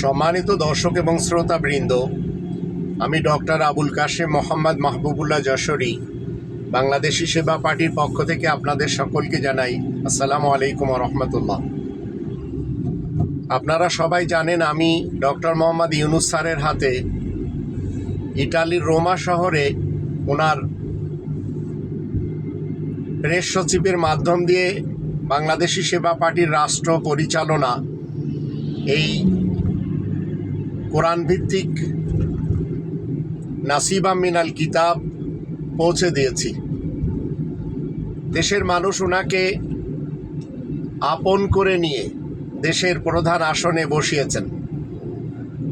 সম্মানিত দর্শক এবং শ্রোতাবৃন্দ, আমি ডক্টর আবুল কাশেম মোহাম্মদ মাহবুবুল্লাহ যশোরী, বাংলাদেশি সেবা পার্টির পক্ষ থেকে আপনাদের সকলকে জানাই আসসালামু আলাইকুম রহমতুল্লাহ আপনারা সবাই জানেন আমি ডক্টর মোহাম্মদ ইউনুস স্যারের হাতে ইটালির রোমা শহরে ওনার প্রেস সচিবের মাধ্যম দিয়ে বাংলাদেশি সেবা পার্টির রাষ্ট্র পরিচালনা এই কোরআন ভিত্তিক নাসিবা মিনাল কিতাব পৌঁছে দিয়েছি। দেশের মানুষ ওনাকে আপন করে নিয়ে দেশের প্রধান আসনে বসিয়েছেন।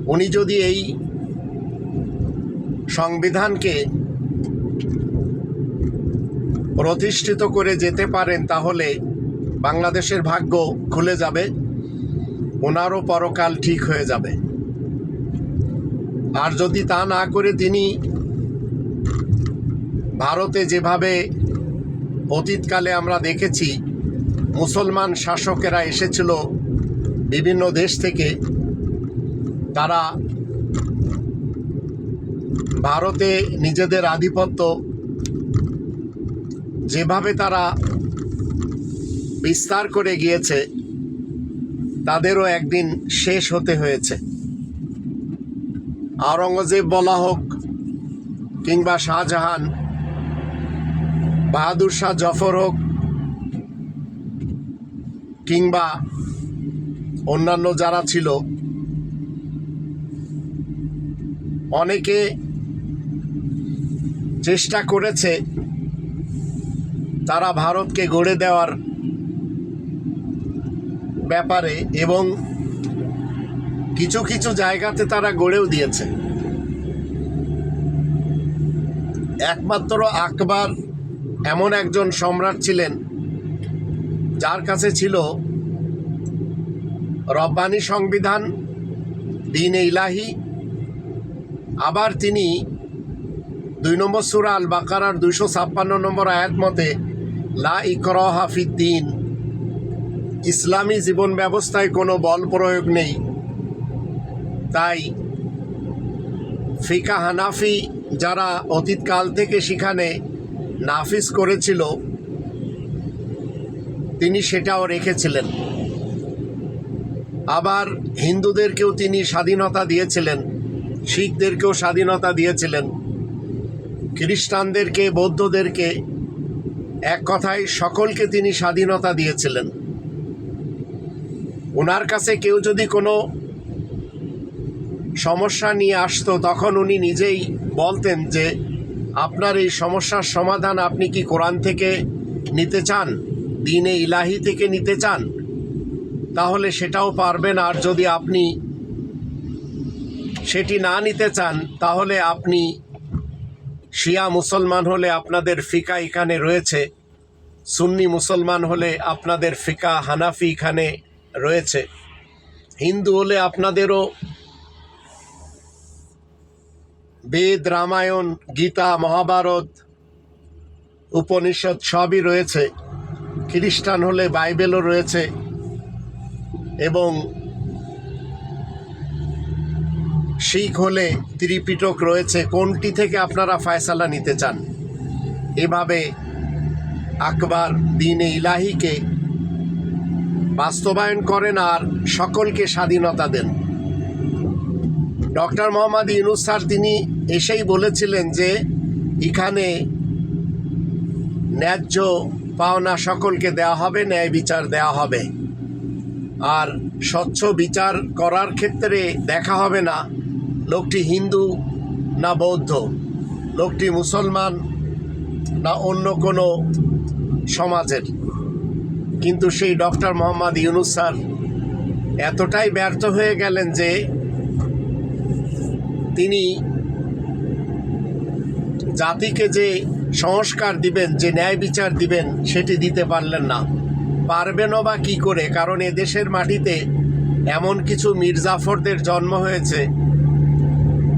উনি যদি এই সংবিধানকে প্রতিষ্ঠিত করে যেতে পারেন, তাহলে বাংলাদেশের ভাগ্য খুলে যাবে। ওনারও পরকাল ঠিক হয়ে যাবে। আর যদি তা না করে তিনি ভারতে যেভাবে অতীতকালে আমরা দেখেছি, মুসলমান শাসকেরা এসেছিল বিভিন্ন দেশ থেকে, তারা ভারতে নিজেদের আধিপত্য যেভাবে তারা বিস্তার করে গিয়েছে তাদেরও একদিন শেষ হতে হয়েছে। আওরঙ্গজেব বলা হোক কিংবা শাহজাহান, বাহাদুর শাহ জফর হোক কিংবা অন্যান্য যারা ছিল, অনেকে চেষ্টা করেছে তারা ভারতকে গড়ে দেওয়ার ব্যাপারে এবং কিছু কিছু জায়গাতে তারা গড়েও দিয়েছে। একমাত্র আকবর এমন একজন সম্রাট ছিলেন, যার কাছে ছিল রব্বানি সংবিধান, দিন ইলাহি। আবার তিনি দুই নম্বর সুরা আল বাকারার দুইশো ছাপ্পান্ন নম্বর আয়াত মতে, লা ইকরহা ফিদ্দিন। ইসলামী জীবন ব্যবস্থায় কোনো বল প্রয়োগ নেই। তাই ফিকা হানাফি যারা অতীতকাল থেকে সেখানে নাফিস করেছিল, তিনি সেটাও রেখেছিলেন। আবার হিন্দুদেরকেও তিনি স্বাধীনতা দিয়েছিলেন, শিখদেরকেও স্বাধীনতা দিয়েছিলেন। খ্রিস্টানদেরকে, বৌদ্ধদেরকে এক কথায় সকলকে তিনি স্বাধীনতা দিয়েছিলেন। ওনার কাছে কেউ যদি কোনো সমস্যা নিয়ে আসতো, তখন উনি নিজেই বলতেন যে, আপনার এই সমস্যার সমাধান আপনি কি কোরআন থেকে নিতে চান? দিনে ইলাহি থেকে নিতে চান? তাহলে সেটাও পারবেন। আর যদি আপনি সেটি না নিতে চান, তাহলে আপনি শিয়া মুসলমান হলে আপনাদের ফিকা এখানে রয়েছে। সুন্নি মুসলমান হলে আপনাদের ফিকা হানাফি এখানে রয়েছে। হিন্দু হলে আপনাদেরও বেদ, রামায়ণ, গীতা, মহাভারত, উপনিষদ সবই রয়েছে। খ্রিস্টান হলে বাইবেলও রয়েছে এবং শিখ হলে ত্রিপিটক রয়েছে। কোনটি থেকে আপনারা ফায়সালা নিতে চান? এভাবে আকবর, দিনে ইলাহিকে বাস্তবায়ন করেন আর সকলকে স্বাধীনতা দেন। ডক্টর মোহাম্মদ ইউনুস স্যার, তিনি এসেই বলেছিলেন যে এখানে ন্যায্য পাওনা সকলকে দেওয়া হবে, ন্যায় বিচার দেওয়া হবে। আর স্বচ্ছ বিচার করার ক্ষেত্রে দেখা হবে না। লোকটি হিন্দু না বৌদ্ধ, লোকটি মুসলমান না অন্য কোনো সমাজের। কিন্তু সেই ডক্টর মোহাম্মদ ইউনুস স্যার এতটাই ব্যর্থ হয়ে গেলেন যে তিনি জাতিকে যে সংস্কার দিবেন, যে ন্যায় বিচার দিবেন, সেটি দিতে পারলেন না। পারবেনও বা কী করে? কারণ এ দেশের মাটিতে এমন কিছু মির্জাফরদের জন্ম হয়েছে।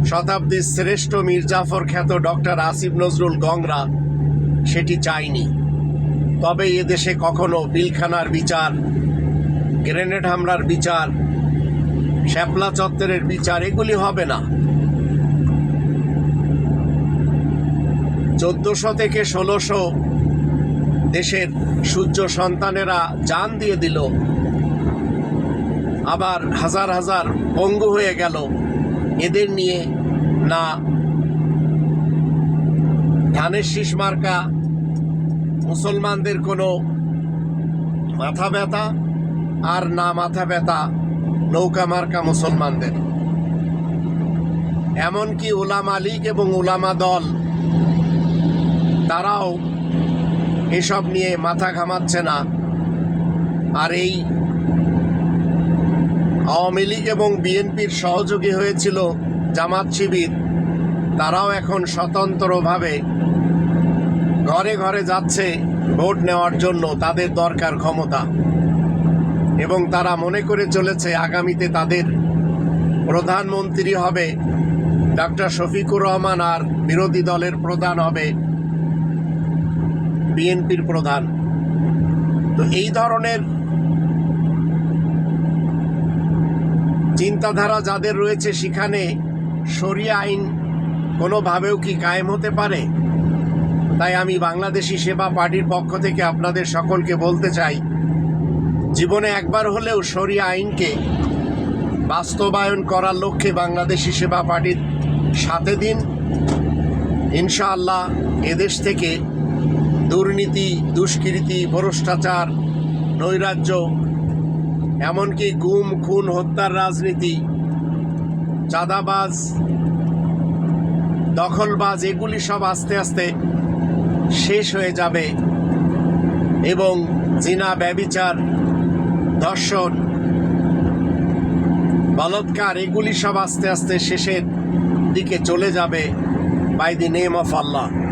শতাব্দীর শ্রেষ্ঠ মির্জাফর খ্যাত ডক্টর আসিফ নজরুল গংরা সেটি চায়নি। তবে এ দেশে কখনো বিলখানার বিচার, গ্রেনেড হামলার বিচার, শ্যাপলা চত্বরের বিচার, এগুলি হবে না। চোদ্দশো থেকে ষোলোশো দেশের সূর্য সন্তানেরা জান দিয়ে দিল। আবার হাজার হাজার পঙ্গু হয়ে গেল। এদের নিয়ে না ধানের শীষ মার্কা মুসলমানদের কোনো মাথা ব্যথা আর না মাথা ব্যথা, নৌকা মার্কা মুসলমানদের। এমনকি উলামা লীগ এবং উলামা দল, তারাও এসব নিয়ে মাথা ঘামাচ্ছে না। আর এই আওয়ামী লীগ এবং বিএনপির সহযোগী হয়েছিল জামাত শিবির, তারাও এখন স্বতন্ত্রভাবে ঘরে ঘরে যাচ্ছে ভোট নেওয়ার জন্য তাদের দরকার ক্ষমতা। এবং তারা মনে করে চলেছে আগামীতে তাদের প্রধানমন্ত্রী হবে ডক্টর শফিকুর রহমান আর বিরোধী দলের প্রধান হবে বিএনপির প্রধান। তো এই ধরনের চিন্তাধারা যাদের রয়েছে সেখানে শরিয়া আইন কোনোভাবেও কি কায়েম হতে পারে? তাই আমি বাংলাদেশি সেবা পার্টির পক্ষ থেকে আপনাদের সকলকে বলতে চাই, জীবনে একবার হলেও শরিয়া আইনকে বাস্তবায়ন করার লক্ষ্যে বাংলাদেশি সেবা পার্টির সাথে দিন। ইনশাআল্লাহ এদেশ থেকে দুর্নীতি, দুষ্কৃতি, ভ্রষ্টাচার, নৈরাজ্য, এমনকি গুম, খুন, হত্যার রাজনীতি, চাঁদাবাজ, দখলবাজ, এগুলি সব আস্তে আস্তে শেষ হয়ে যাবে এবং জিনা ব্যবিচার, ধর্ষণ, বলৎকার এগুলি সব আস্তে আস্তে শেষের দিকে চলে যাবে by the name of Allah